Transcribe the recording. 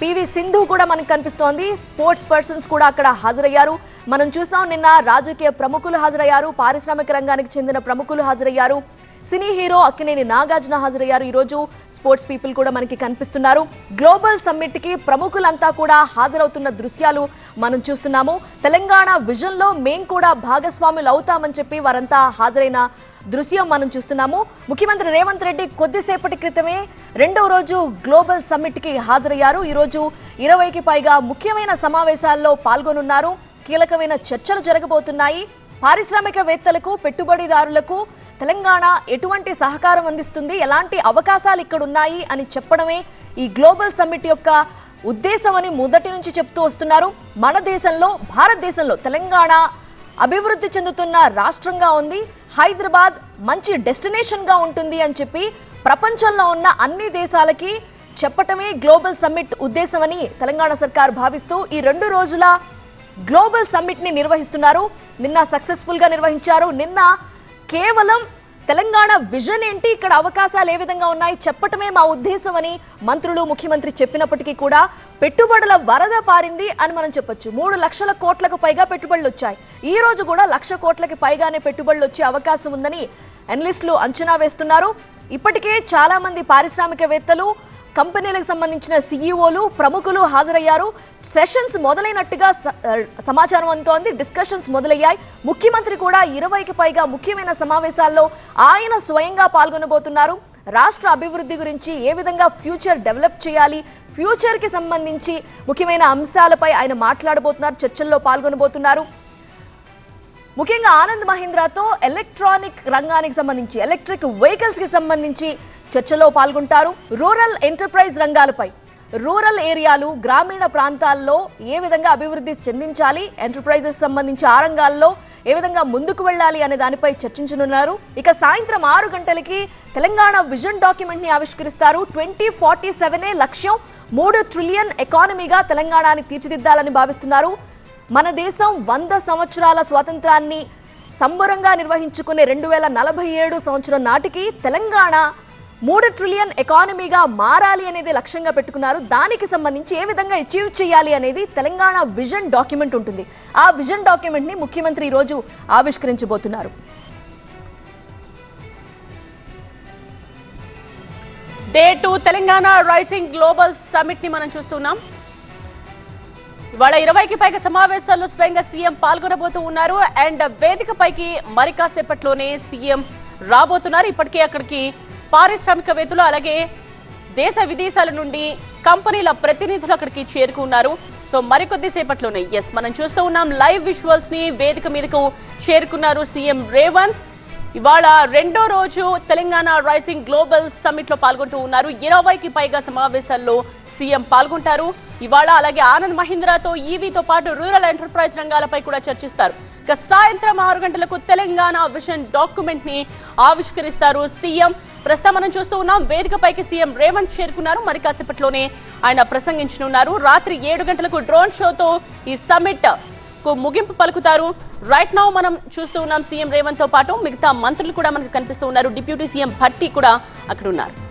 PV Sindhu కూడా మనకు కనిపిస్తోంది. స్పోర్ట్స్ పర్సన్స్ కూడా అక్కడ హాజరయ్యారు. మనం చూసాం నిన్న రాజకీయ ప్రముఖులు హాజరయ్యారు. పారిశ్రామిక రంగానికి చెందిన ప్రముఖులు హాజరయ్యారు. సినీ హీరో అక్కినేని నాగార్జున హాజరయ్యారు. ఈరోజు స్పోర్ట్స్ పీపుల్ కూడా మనకి కనిపిస్తున్నారు. గ్లోబల్ సమ్మిట్కి ప్రముఖులంతా కూడా హాజరవుతున్న దృశ్యాలు మనం చూస్తున్నాము. తెలంగాణ విజన్లో మేం కూడా భాగస్వాములు అవుతామని చెప్పి వారంతా హాజరైన దృశ్యం మనం చూస్తున్నాము. ముఖ్యమంత్రి రేవంత్ రెడ్డి కొద్దిసేపటి క్రితమే రెండవ రోజు గ్లోబల్ సమ్మిట్కి హాజరయ్యారు ఈరోజు ఇరవైకి పైగా ముఖ్యమైన సమావేశాల్లో పాల్గొనున్నారు. కీలకమైన చర్చలు జరగబోతున్నాయి. పారిశ్రామికవేత్తలకు పెట్టుబడిదారులకు తెలంగాణ ఎటువంటి సహకారం అందిస్తుంది? ఎలాంటి అవకాశాలు ఇక్కడ ఉన్నాయి అని చెప్పడమే ఈ గ్లోబల్ సమ్మిట్ యొక్క ఉద్దేశం అని మొదటి నుంచి చెప్తూ వస్తున్నారు. మన దేశంలో భారతదేశంలో తెలంగాణ అభివృద్ధి చెందుతున్న రాష్ట్రంగా ఉంది. హైదరాబాద్ మంచి డెస్టినేషన్గా ఉంటుంది అని చెప్పి ప్రపంచంలో ఉన్న అన్ని దేశాలకి చెప్పటమే గ్లోబల్ సమ్మిట్ ఉద్దేశమని తెలంగాణ సర్కార్ భావిస్తూ ఈ రెండు రోజుల గ్లోబల్ సమ్మిట్ని నిర్వహిస్తున్నారు. నిన్న సక్సెస్ఫుల్గా నిర్వహించారు. నిన్న కేవలం తెలంగాణ విజన్ ఏంటి? ఇక్కడ అవకాశాలు ఏ విధంగా ఉన్నాయి? చెప్పటమే మా ఉద్దేశం అని మంత్రులు ముఖ్యమంత్రి చెప్పినప్పటికీ కూడా పెట్టుబడుల వరద పారింది అని మనం చెప్పొచ్చు. మూడు లక్షల కోట్లకు పైగా పెట్టుబడులు వచ్చాయి. ఈ రోజు కూడా లక్ష కోట్లకి పైగానే పెట్టుబడులు వచ్చే అవకాశం ఉందని అనలిస్టులు అంచనా వేస్తున్నారు. ఇప్పటికే చాలా మంది పారిశ్రామికవేత్తలు కంపెనీలకు సంబంధించిన సీఈఓలు ప్రముఖులు హాజరయ్యారు. సెషన్స్ మొదలైనట్టుగా స- సమాచారం అందుతోంది. డిస్కషన్స్ మొదలయ్యాయి. ముఖ్యమంత్రి కూడా ఇరవైకి పైగా ముఖ్యమైన సమావేశాల్లో ఆయన స్వయంగా పాల్గొనబోతున్నారు. రాష్ట్ర అభివృద్ధి గురించి ఏ విధంగా ఫ్యూచర్ డెవలప్ చేయాలి ఫ్యూచర్కి సంబంధించి ముఖ్యమైన అంశాలపై ఆయన మాట్లాడబోతున్నారు చర్చల్లో పాల్గొనబోతున్నారు. ముఖ్యంగా ఆనంద్ మహీంద్రాతో ఎలక్ట్రానిక్ రంగానికి సంబంధించి ఎలక్ట్రిక్ వెహికల్స్కి సంబంధించి చర్చలో పాల్గొంటారు. రూరల్ ఎంటర్ప్రైజ్ రంగాలపై రూరల్ ఏరియాలు గ్రామీణ ప్రాంతాల్లో ఏ విధంగా అభివృద్ధి చెందించాలి ఎంటర్ప్రైజెస్ సంబంధించి ఆ రంగాల్లో ఏ విధంగా ముందుకు వెళ్ళాలి అనే దానిపై చర్చించనున్నారు. ఇక సాయంత్రం ఆరు గంటలకి తెలంగాణ విజన్ డాక్యుమెంట్ని ఆవిష్కరిస్తారు. ట్వంటీ ఫార్టీ సెవెనే లక్ష్యం మూడు ట్రిలియన్ ఎకానమీగా తెలంగాణని తీర్చిదిద్దాలని భావిస్తున్నారు. మన దేశం వంద సంవత్సరాల స్వాతంత్రాన్ని సంబరంగా నిర్వహించుకునే రెండు వేల నలభై ఏడు సంవత్సరం నాటికి తెలంగాణ మూడు ట్రిలియన్ ఎకానమీగా మారాలి అనేది లక్ష్యంగా పెట్టుకున్నారు. దానికి సంబంధించి ఏ విధంగా అచీవ్ చేయాలి అనేది తెలంగాణ విజన్ డాక్యుమెంట్ ఉంటుంది. ఆ విజన్ డాక్యుమెంట్ని ముఖ్యమంత్రి ఈరోజు ఆవిష్కరించబోతున్నారు. Day two Telangana rising global సమిట్ని మనం చూస్తున్నాం. ఇవాళ ఇరవైకి పైగా సమావేశాల్లో స్వయంగా సీఎం పాల్గొనబోతూ ఉన్నారు. అండ్ వేదిక పైకి మరి కాసేపట్లోనే సీఎం రాబోతున్నారు. ఇప్పటికే అక్కడికి పారిశ్రామికవేత్తలు అలాగే దేశ విదేశాల నుండి కంపెనీల ప్రతినిధులు అక్కడికి చేరుకున్నారు. సో మరికొద్ది సేపట్లోనే ఎస్ మనం చూస్తూ ఉన్నాం లైవ్ విజువల్స్ని వేదిక మీదకు చేరుకున్నారు సీఎం రేవంత్. ఇవాళ రెండో రోజు తెలంగాణ రైసింగ్ గ్లోబల్ సమ్మిట్లో పాల్గొంటూ ఉన్నారు. ఇరవైకి పైగా సమావేశాల్లో సీఎం పాల్గొంటారు. ఇవాళ అలాగే ఆనంద్ మహీంద్రాతో ఈవీతో పాటు రూరల్ ఎంటర్ప్రైజ్ రంగాలపై కూడా చర్చిస్తారు. ఇక సాయంత్రం ఆరు గంటలకు తెలంగాణ విజన్ డాక్యుమెంట్ని ఆవిష్కరిస్తారు సీఎం. ప్రస్తుతం మనం చూస్తూ ఉన్నాం. వేదికపైకి సీఎం రేవంత్ చేరుకున్నారు. మరి కాసేపట్లోనే ఆయన ప్రసంగించనున్నారు. రాత్రి ఏడు గంటలకు డ్రోన్ షోతో ఈ సమ్మిట్ కు ముగింపు పలుకుతారు. రైట్ నౌ మనం చూస్తూ ఉన్నాం సీఎం రేవంత్తో పాటు మిగతా మంత్రులు కూడా మనకు కనిపిస్తూ ఉన్నారు. డిప్యూటీ సీఎం భట్టి కూడా అక్కడ ఉన్నారు